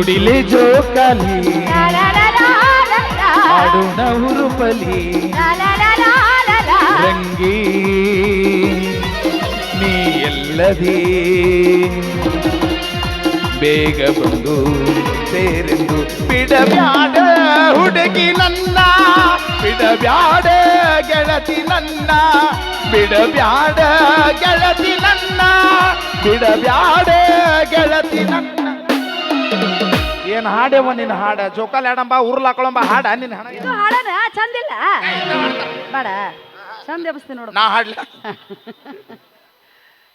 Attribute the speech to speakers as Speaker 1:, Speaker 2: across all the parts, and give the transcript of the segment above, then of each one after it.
Speaker 1: ನುಡಿಲೆ ಜೋಕಾಲಿ. ಹಾಡೋಣ ಹುರುಪಲಿ.
Speaker 2: ಲಾ ಲಾ ಲಾ ಲಾ ಲಾ ಲಾ.
Speaker 1: ರಂಗಿ. ನೀ ಎಲ್ಲದೇ. ಬೇಗ ಬಂದು ಸೇರೆಂದು ಬಿಡಬ್ಯಾಡ ಹುಡುಗಿ ನನ್ನ. ಬಿಡಬ್ಯಾಡ ಗೆಳತಿ ನನ್ನ. ಬಿಡಬ್ಯಾಡ ಗೆಳತಿ ನನ್ನ. ಬಿಡಬ್ಯಾಡ ಗೆಳತಿ ನನ್ನ. ಏನ್ ಹಾಡೇವ ನಿನ್ನ ಹಾಡ? ಜೋಕಾಲಿ ಆಡಂಬ ಉರ್ಲಾಕೊಳಂಬ ಹಾಡ ನಿನ್ನ ಹಾಡ?
Speaker 2: ಇದು ಹಾಡನ? ಚಂದಿಲ್ಲ? ಬೇಡ. ಚಂದ ಎಬ್ಸ್ತೀನಿ ನೋಡು.
Speaker 1: ನಾ ಹಾಡ್ಲ?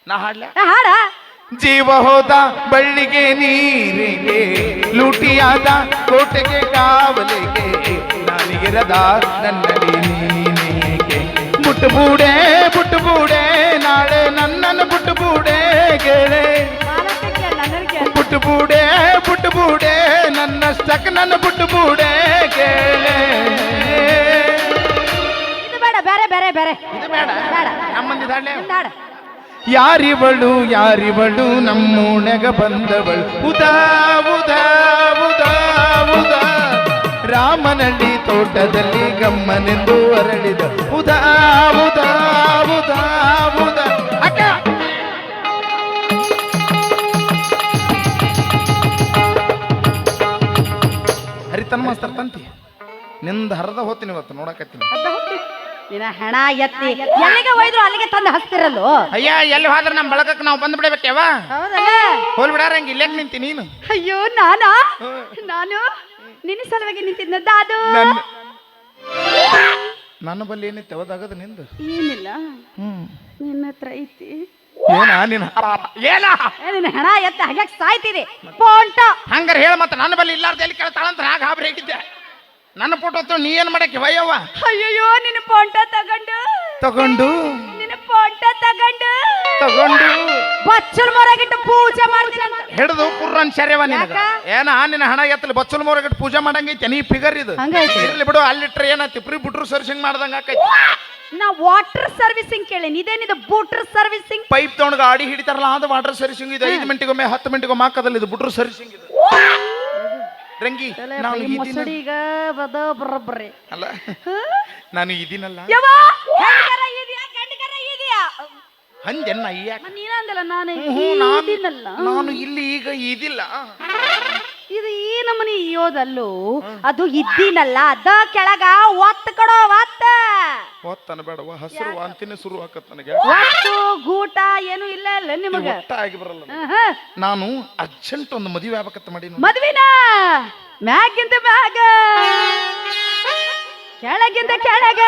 Speaker 1: ನಾ ಹಾಡ್ಲ?
Speaker 2: ಹಾಡ.
Speaker 1: ಜೀವ ಹೋದ ಬಳ್ಳಿಗೆ ನೀರಿಗೆ ಲೂಟಿಯಾದ ಕೋಟೆಗೆ ಕಾವಲಿಗೆ ನಾನಿಗಿರದ ನನ್ನಲ್ಲಿ ನೀನೇಗೆ. ಬುಟ್ಟು ಬೂಡೆ ಬುಟ್ಟು ಬೂಡೆ ನಾಳೆ ನನ್ನನ್ನು ಬುಟ್ಟುಬೂಡೆ ಗೆಳೆ.
Speaker 2: ಮಾಲಕಕ್ಕೆ ನನಗೆ
Speaker 1: ಬುಟ್ಟುಬೂಡೆ ನನ್ನ ನನ್ನಷ್ಟಕ್ಕೆ ನನ್ನ ಬುಟ್ಟುಬೂಡೆ ಗೆಳೆ
Speaker 2: ಇದು ಬೇಡ ಬೇರೆ ಬೇರೆ ಬೇರೆ.
Speaker 1: ಇದು ಬೇಡ
Speaker 2: ಬೇಡ. ಹಾಡ
Speaker 1: ಯಾರಿವಳು ಯಾರಿವಳು ನಮ್ಮೂಣೆಗ ಬಂದವಳು. ಉದಾ ಉದಾ ಉದಾ ಉದಾ. ರಾಮನಳ್ಳಿ ತೋಟದಲ್ಲಿ ಗಮ್ಮನೆಂದು ಅರಳಿದ. ಉದಾ ಉದಾ ಹರಿತನ ಮಾಸ್ತರ್ ತಂತಿ ನಿಂದ ಹರದ ಹೋಗ್ತೀನಿ ಇವತ್ತು ನೋಡಕತ್ತೀನಿ.
Speaker 2: ನಿನ್ನ ಹೆಣ ಎತ್ತಿ ಎಲ್ಲಿಗೆ ಒಯ್ದ್ರು ಅಲ್ಲಿಗೆ ತಂದು ಹಸ್ತಿರಲ್ಲ
Speaker 1: ಅಯ್ಯ ಎಲ್ಲಿ ಹೋದ್ರೆ ನಮ್ಮ ಬಳಗಕ್ಕೆ ನಾವು ಬಂದು ಬಿಡಬೇಕೇವ
Speaker 2: ಹೌದಲ್ಲ?
Speaker 1: ಹೋಲ್ ಬಿಡಾರ ಹಂಗೆ ಇಲ್ಲೇ ನಿಂತಿ ನೀನು?
Speaker 2: ಅಯ್ಯೋ ನಾನಾ? ನಾನು? ನಿನ್ನ ಸಲುವಾಗಿ ನಿಂತಿದ್ದದ್ದು ಅದು?
Speaker 1: ನನ್ನ ನನ್ನ ಬಲ್ಲಿ ಏನೈತೆ ಯಾವ್ದಾಗದ ನಿಂದು?
Speaker 2: ಏನಿಲ್ಲ.
Speaker 1: ಹ್ಮ್.
Speaker 2: ನಿನ್ನ ಹತ್ರ ಐತಿ.
Speaker 1: ಏನ ನಿನ್ನ ಏನ?
Speaker 2: ನಿನ್ನ ಹೆಣ ಎತ್ತ ಹಾಗೆ ಸಾಯ್ತಿದೆ ಪೋಂಟ.
Speaker 1: ಹಂಗಾರೆ ಹೇಳ ಮತ್ತೆ ನನ್ನ ಬಲ್ಲಿ ಇಲ್ಲಾರ್ದ ಎಲ್ಲಿ ಕೇಳ್ತಾಳಂತ ನಾ ಗಾಬರಿ ಆಗಿದ್ದೆ ನನ್ನ ಫೋಟೋ ನೀ ಏನ್ ಮಾಡಕ್ಕೆ ವಯ್ಯವ್ವ
Speaker 2: ಅಯ್ಯಯ್ಯೋ ನಿನ್ನ ಪೋಂಟ ತಗೊಂಡು.
Speaker 1: ತಗೊಂಡು?
Speaker 2: ಪೋಂಟ ತಗೊಂಡು.
Speaker 1: ತಗೊಂಡು.
Speaker 2: ಬಚ್ಚಲ್ ಮೊರಗಿಟ್ಟು ಪೂಜೆ ಮಾಡ್ತೀನಿ
Speaker 1: ಹಿಡಿದು ಕುರ್ರನ್ ಶರ್ಯವ ನಿನಗ. ಏನಾ ನಿನ್ನ ಹಣ ಎತ್ತಲಿ ಬಚ್ಚಲ್ ಮೋರಗಟ್ಟು ಪೂಜೆ ಮಾಡಂಗೈತೆ ನೀ ಫಿಗರ್ ಇದು.
Speaker 2: ಹಂಗೈತಿ.
Speaker 1: ಇರ್ಲಿ ಬಿಡು ಅಲ್ಲಿಟ್ರೆ ಏನೈತಿ ಪ್ರಿ ಬಿಟ್ರು ಸರ್ಸಿಂಗ್ ಮಾಡ್ದಂಗ ಆಕೈತಿ.
Speaker 2: ನಾ ವಾಟರ್ ಸರ್ವಿಸಿಂಗ್ ಕೇಳೇನಿ. ಇದೇನಿದು ಬೂಟರ್ ಸರ್ವಿಸಿಂಗ್
Speaker 1: ಪೈಪ್ ತಗೊಂಡು ಗಾಡಿ ಹಿಡಿತಾರಲ್ಲ ಅದು ವಾಟರ್ ಸರ್ವಿಸಿಂಗ್ ಇದು. ಐದು ಮಿಂಟಿಗೊಮ್ಮೆ ಹತ್ತು ಮಿನಿಟಿಗೊಮ್ಮೆ ಹಾಕದಲ್ಲ ಇದು ಬಿಟ್ರು ಸರ್ವಿಸಿಂಗ್ ಇದು. ರಂಗಿ ನಾನು ಇದೀನ
Speaker 2: ಮೊಸಡಿಗ ಬದ ಬರಬ್ರಿ
Speaker 1: ಅಲ್ಲ ನಾನು ಇದೀನಲ್ಲ
Speaker 2: ಯವ್ವ!
Speaker 1: ಅಯ್ಯಾಕ
Speaker 2: ನೀನಂದಲ್ಲ ನಾನು
Speaker 1: ಹ್ಞೂ, ನಾನು ಇಲ್ಲಿ ಈಗ ಇದಿಲ್ಲ.
Speaker 2: ಇದು ಈ ನಮ್ಮನಿ ಇಯೋದಲ್ಲೂ ಅದು ಇದ್ದೀನಲ್ಲ ಅದ ಕೆಳಗ ಒತ್ತ ಕೊಡೋ ಒತ್ತ.
Speaker 1: ಒತ್ತನ ಬೇಡವ ಹಸಿರು ವಾಂತಿನೇ ಶುರು ಆಕತ್ ನನಗೆ.
Speaker 2: ಒತ್ತು ಗೂಟ ಏನು ಇಲ್ಲ ಇಲ್ಲ ನಿಮಗ?
Speaker 1: ಒಟ್ಟ ಆಗಿ ಬರಲ್ಲ ನನಗೆ.
Speaker 2: ಆಹಾ.
Speaker 1: ನಾನು ಅರ್ಜೆಂಟ್ ಒಂದು ಮದುವೆ ಆಗ್ಬೇಕಂತ ಮಾಡಿ
Speaker 2: ಮದ್ವಿನ? ಮ್ಯಾಗಿಂದ ಮ್ಯಾಗ? ಕೆಳಗಿಂದ ಕೆಳಗ?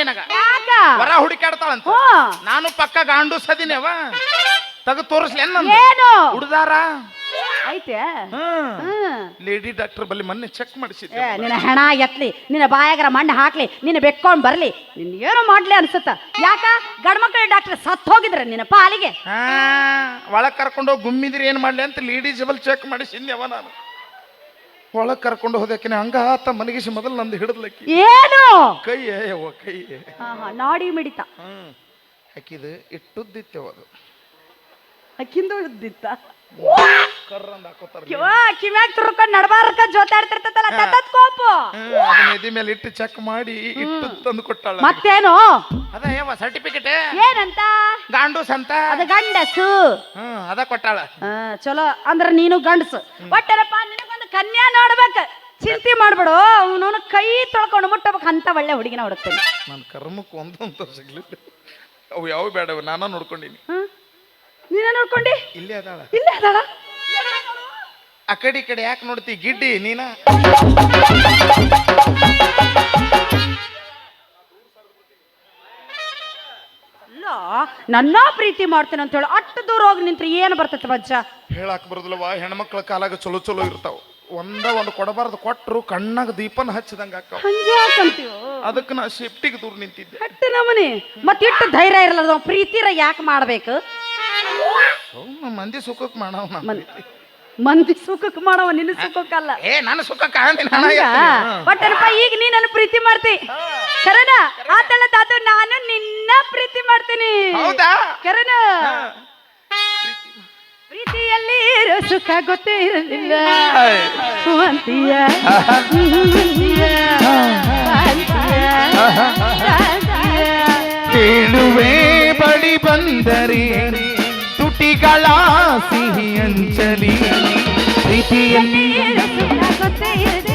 Speaker 1: ನಿನಗ.
Speaker 2: ಯಾಕ?
Speaker 1: ವರ ಹುಡುಕಾಡ್ತಾಳಂತ. ನಾನು ಪಕ್ಕ ಗಾಂಡು ಸದಿನವ. ತಗ ತೋರಿಸ್ಲಿ
Speaker 2: ಏನು
Speaker 1: ಹುಡ್ದಾರ?
Speaker 2: ಐತೆ?
Speaker 1: ಹ್ಮ್
Speaker 2: ಹ್ಮ್
Speaker 1: ಲೇಡಿ ಡಾಕ್ಟರ್ ಬಲ್ಲಿ ಮೊನ್ನೆ ಚೆಕ್ ಮಾಡಿಸಿದ್ದೆ.
Speaker 2: ಏ ನಿನ್ನ ಹೆಣ ಎತ್ಲಿ ನಿನ್ನ ಬಾಯಾಗರ ಮಣ್ಣು ಹಾಕ್ಲಿ ನಿನ್ನ ಬೆಕ್ಕೊಂಡ್ ಬರ್ಲಿ. ನಿನ್ ಏನು ಮಾಡ್ಲಿ ಅನ್ಸುತ್ತ? ಯಾಕ? ಗಂಡ್ಮಕ್ಳ ಡಾಕ್ಟರ್ ಸತ್ ಹೋಗಿದ್ರ ನಿನ್ನ ಪಾಲಿಗೆ.
Speaker 1: ಹಾ ಒಳಗ್ ಕರ್ಕೊಂಡು ಹೋಗಿ ಗುಮ್ಮಿದ್ರಿ ಏನ್ ಮಾಡ್ಲಿ ಅಂತ ಲೇಡೀಸ್ ಬಲ್ ಚೆಕ್ ಮಾಡಿಸಿದ್ಯವ ನಾನು. ಒಳಗ್ ಕರ್ಕೊಂಡು ಹೋದಕ್ಕೆ ಹಂಗ ಆತ ಮನಗಿಸಿ ಮೊದಲು ನಂದು ಹಿಡಿದ್ಲಕ್ಕಿ.
Speaker 2: ಏನು?
Speaker 1: ಕೈ ಯವ್ವ ಕೈ
Speaker 2: ಹಾ ಹಾ ನಾಡಿ ಮಿಡಿತ.
Speaker 1: ಹ್ಮ್. ಹಾಕಿದ ಇಟ್ಟುದ್ದಿತ್ತೇವ ಅದು.
Speaker 2: ಅಕ್ಕಿಂದು ಇದ್ದಿತ್ತ?
Speaker 1: ಕರ್ರಂದ್ ಹಾಕೋತಾರ
Speaker 2: ಕಿವ ಕಿವ್ಯಾಗ ತುರ್ಕೊಂಡ್ ನಡಬಾರಕ ಜೋತಾಡ್ತಿರ್ತೈತಲ್ಲ ತತ್ತತ್ ಕೋಪು.
Speaker 1: ಅದನ್ನ ಎದಿ ಮೇಲೆ ಇಟ್ಟು ಚೆಕ್ ಮಾಡಿ ಇಟ್ಟು ತಂದು ಕೊಟ್ಟಾಳ
Speaker 2: ಮತ್ತೇನು?
Speaker 1: ಅದ ಯಾವ ಸರ್ಟಿಫಿಕೇಟ್
Speaker 2: ಏನಂತ?
Speaker 1: ಗಾಂಡೂಸ್ ಅಂತ?
Speaker 2: ಅದು ಗಂಡಸು.
Speaker 1: ಹ್ಮ್ ಅದ ಕೊಟ್ಟಾಳ.
Speaker 2: ಆ, ಚಲೋ. ಅಂದ್ರ ನೀನು ಗಂಡಸು. ಒಟ್ಟೇನಪ್ಪ ನಿನಗೊಂದು ಕನ್ಯಾ ನೋಡ್ಬೇಕ. ಚಿಂತೆ ಮಾಡ್ಬಿಡು ಅವನು ಕೈ ತೊಳ್ಕೊಂಡು ಮುಟ್ಟಬೇಕು ಅಂತ ಒಳ್ಳೆ ಹುಡುಗಿನ ಹುಡುಕ್ತೀನಿ.
Speaker 1: ನನ್ನ ಕರ್ಮಕ್ಕೆ ಒಂದಂತ ಸಿಗ್ಲಿಲ್ಲ ಅವು ಯಾವ ಬೇಡ ನಾನ ನೋಡ್ಕೊಂಡಿನಿ.
Speaker 2: ನೀನ ನೋಡ್ಕೊಂಡಿ?
Speaker 1: ಇಲ್ಲೇ ಅದಾಳ.
Speaker 2: ಇಲ್ಲೇ ಅದಾಳ?
Speaker 1: ಆ ಕಡೆ ಈ ಕಡೆ ಯಾಕೆ ನೋಡ್ತಿ ಗಿಡ್ಡಿ ನೀನ?
Speaker 2: ಅಲ್ಲ ನನ್ನ ಪ್ರೀತಿ ಮಾಡ್ತೇನೆ ಅಂತ ಹೇಳಿ ಅಷ್ಟು ದೂರ ಹೋಗಿ ನಿಂತ್ರೆ ಏನು ಬರ್ತೈತೆ ಬಜ್ಜ
Speaker 1: ಹೇಳಾಕ್ ಬರೋದಿಲ್ಲವಾ ಹೆಣ್ಮಕ್ಳ ಕಾಲಾಗ ಚಲೋ ಚಲೋ ಇರ್ತಾವ. ಒಂದ ಒಂದು ಕೊಡಬಾರ್ದು ಕೊಟ್ರು ಕಣ್ಣಾಗ ದೀಪನ ಹಚ್ಚಿದಂಗ ಅಕ್ಕ
Speaker 2: ಹಂಗ್ಯಾಕಂತೀವೋ?
Speaker 1: ಅದಕ್ಕೆ ನಾ ಶಿಫ್ಟಿಗೆ ದೂರ ನಿಂತಿದ್ದೆ.
Speaker 2: ಹಟ್ಟ ನಮನಿ ಮತ್ತೆ ಇಟ್ಟು ಧೈರ್ಯ ಇರಲ್ಲ ಪ್ರೀತಿರ ಯಾಕೆ ಮಾಡ್ಬೇಕು?
Speaker 1: ಮಂದಿ ಸುಖಕ್ಕೆ ಮಾಡವ
Speaker 2: ಮನ್- ಮಂದಿ ಸುಖಕ್ಕೆ ಮಾಡವ ನಿನ್ನ ಸುಖಕ್ಕಲ್ಲ.
Speaker 1: ಏ ನನ್ನ ಸುಖಕ್ಕೆ ಅಂದಿನ ಹಣ
Speaker 2: ಹಂಗ?
Speaker 1: ಎತ್ತೀನಿ.
Speaker 2: ಒಟ್ಟನಪ್ಪ ಈಗ ನೀ ನನ್ನ ಪ್ರೀತಿ ಮಾಡ್ತಿ. ಕರನ ಆತಳ ತಾತು ನಾನು ನಿನ್ನ ಪ್ರೀತಿ ಮಾಡ್ತೀನಿ.
Speaker 1: ಹೌದಾ?
Speaker 2: ಕರನ ಪ್ರೀತಿಯಲ್ಲಿ ಇರೋ ಸುಖ ಗೊತ್ತೇ ಇರಲಿಲ್ಲ ಅಂತೀಯ.
Speaker 3: ಕೇಳುವೆ ಬಳಿ ಬಂದರೆ ತುಟಿಗಳ ಸಿಹಿ ಅಂಚಲಿ. ಪ್ರೀತಿಯಲ್ಲಿ
Speaker 2: ಇರೋ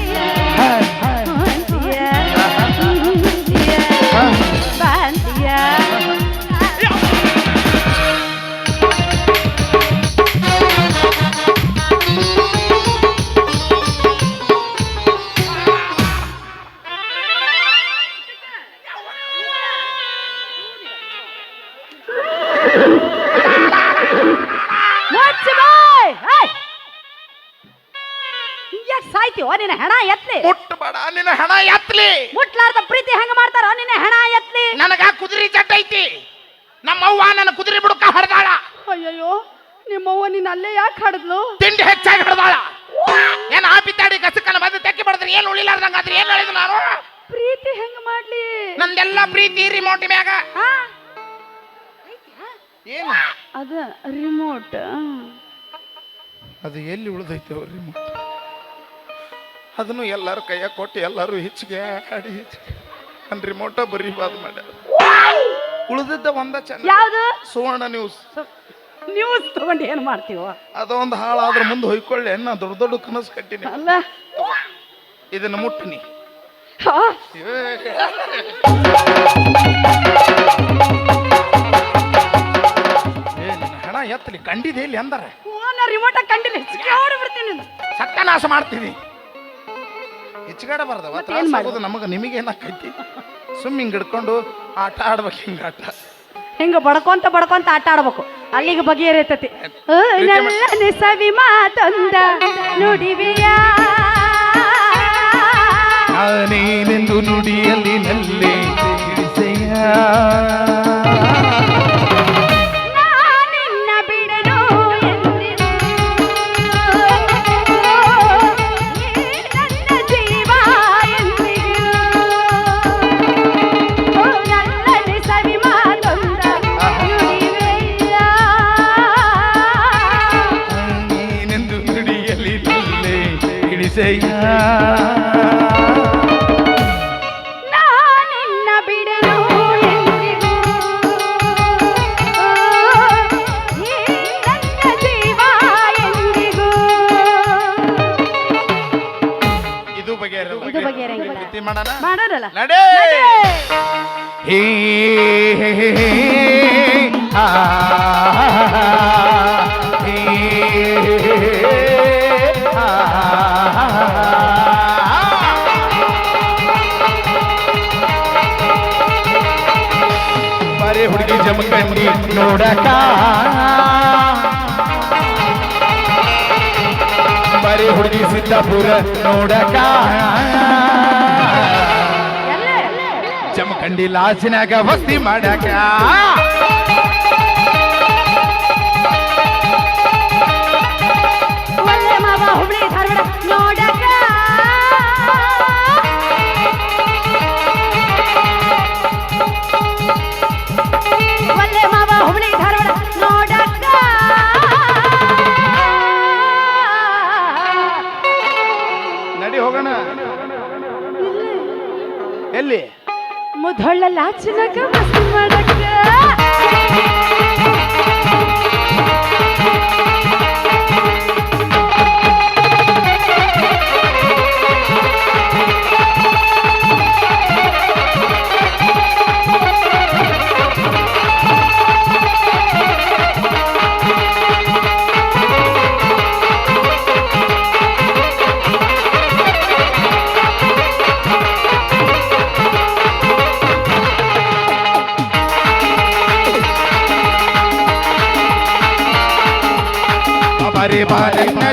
Speaker 1: ಕುದುರೆ ಜಡ್ಡ ಐತಿ. ನಮ್ಮವ್ವ ನನ್ನ ಕುದುರೆ ಬುಡಕ ಹಡ್ದಾಳ.
Speaker 2: ಅಯ್ಯಯ್ಯೋ ನಿಮ್ಮವ್ವ ನಿನ್ನ ಅಲ್ಲೇ ಯಾಕೆ ಹಾಡಿದ್ಲು?
Speaker 1: ತಿಂಡಿ ಹೆಚ್ಚಾಗಿ ಹಡ್ದಾಳ. ಏನ್ ಆ ಬಿದ್ದಾಡಿ ಗಸಕನ ಬಂದು ತೆಕ್ಕಿ ಬಡದ್ರೆ ಏನ್ ಉಳಿಲಾರ್ದಂಗ ಆದ್ರೆ ಏನ್ ಹೇಳಿದ್ ನಾನು?
Speaker 2: ಪ್ರೀತಿ ಹೆಂಗ್ ಮಾಡ್ಲಿ?
Speaker 1: ನಂದೆಲ್ಲ ಪ್ರೀತಿ ರಿಮೋಟ್ ಮ್ಯಾಗ.
Speaker 2: ಆ,
Speaker 1: ಏನು?
Speaker 2: ಅದ ರಿಮೋಟ್
Speaker 1: ಅದು ಎಲ್ಲಿ ಉಳಿದೈತೆ ಅವ್ರ ರಿಮೋಟ್ ಅದನ್ನು ಎಲ್ಲರೂ ಕೈಯಾಗ ಕೊಟ್ಟು ಎಲ್ಲರೂ ಹೆಚ್ಚಿಗೆ ಆಡಿ ನನ್ನ ರಿಮೋಟ ಬರೀಬಾದ್ ಮಾಡ್ಯಾರ. ಉಳಿದಿದ್ದ ಒಂದ ಚೆನ್ನ
Speaker 2: ಯಾವ್ದು?
Speaker 1: ಸುವರ್ಣ ನ್ಯೂಸ್
Speaker 2: ನ್ಯೂಸ್ ತಗೊಂಡು ಏನು ಮಾಡ್ತೀವ?
Speaker 1: ಅದೊಂದು ಹಾಳಾದ್ರೆ ಮುಂದೆ ಹೊಯ್ಕೊಳ್ಳಿ. ನಾ ದೊಡ್ಡ ದೊಡ್ಡ ಕನಸು ಕಟ್ಟಿನಿ.
Speaker 2: ಅಲ್ಲ.
Speaker 1: ಇದನ್ನ ಮುಟ್ಟಿನಿ ಹಣ ಎತ್ತಲಿ. ಕಂಡಿದೆ ಇಲ್ಲಿ ಅಂದರೆ.
Speaker 2: ಫೋನ್ ರಿಮೋಟ್ ಕಂಡಿಲ್ಲ. ಓಡಿ ಬಿಡ್ತೀನಿ
Speaker 1: ಸತ್ಯನಾಶ ಮಾಡ್ತೀನಿ. ಹೆಚ್ಚುಗಡೆ ಬರ್ದವ.
Speaker 2: ಮತ್ತೆ ಆಗೋದು
Speaker 1: ತ್ರಾಸ ನಮಗೆ ನಿಮಗೇನಾಕೈತಿ ಸುಮ್ಮ ಹಿಂಗೆ ಹಿಡ್ಕೊಂಡು ಆಟ ಆಡ್ಬೇಕು ಹಿಂಗೆ ಆಟ.
Speaker 2: ಹಿಂಗ ಬಡ್ಕೊಂತ ಬಡ್ಕೊಂತ ಆಟ ಆಡ್ಬೇಕು. ಅಲ್ಲಿಗೆ ಬಗೆಹರಿತತಿ ನನ್ನ ಸವಿ ಮಾತೊಂದ ನುಡಿವಿಯ?
Speaker 3: ನಾನೇನೆಂದು ನುಡಿಯಲ್ಲಿ ನಲ್ಲೇ
Speaker 1: ಮಾಡೋಣ
Speaker 2: ಮಾಡೋರಲ್ಲ
Speaker 1: ನಡೆ
Speaker 3: ಹೇ ಆ ಹುಡುಗಿ ಜಮಕಂಡಿ ನೋಡಕ ಬರೇ ಹುಡುಗಿ ಸಿದ್ದಾಪುರ ನೋಡಕ ಜಮಖಂಡಿ ಕಂಡಿಲ್ಲ ವಸ್ತಿ ಮಾಡಕ
Speaker 2: ಒಳ್ಳೆ ಮುಧೊಳ್ಳ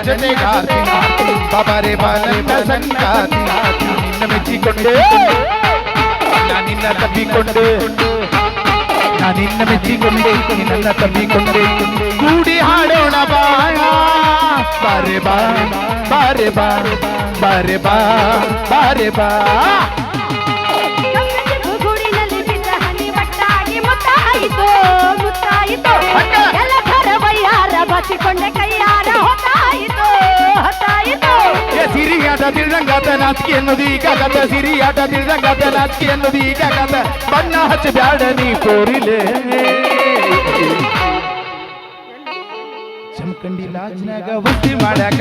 Speaker 1: ಜೊತೆಗಾತಿ ಬಾಬಾರೆ ಬಾಲಂದ ಸಂಗಾತಿ ನಿನ್ನ ಮೆಚ್ಚಿಕೊಂಡೆ ನಾನಿನ್ನ ತಪ್ಪಿಕೊಂಡೆ ನಾನಿನ್ನ ಮೆಚ್ಚಿಕೊಂಡೆ ನಿನ್ನ ತಪ್ಪಿಕೊಂಡೆ ಕೂಡಿ ಹಾಡೋಣ ಬಾಯ ಬಾರೆ ಬಾ ಬಾರೆ ಬಾ ಬಾರೆ ಬಾ ಬಾರೆ ಬಾ
Speaker 2: ಗಂಗನಿಗೂ ಗೂಡಿನಲ್ಲಿ ಬಿದ್ದ ಹನಿ ಒಟ್ಟಾಗಿ ಮುತ್ತಾಯಿತು ಮುತ್ತಾಯಿತು
Speaker 1: ಅಕ್ಕ.
Speaker 2: ಎಲ್ಲ ಕರವಯ್ಯಾರ ಬಚ್ಚಿಕೊಂಡೆ
Speaker 1: ತಿಳ್ದಂಗಾತ ನಾಚಿಕೆ ಅನ್ನೋದು ಈಗಾಗತ್ತ ಸಿರಿಯಾಟ ತಿಳಿದಂಗಾತ ನಾಚಿಕೆ ಅನ್ನೋದು ಈಗಾಗತ್ತ ಬಣ್ಣ ಹಚ್ಚ ಬ್ಯಾಡ ನೀ ಕೋರಿಲೆ. ಚಮಕಂಡಿ ಲಾಜ್ನಾಗ ವಸ್ತಿ ಮಾಡ್ಯಾಕ.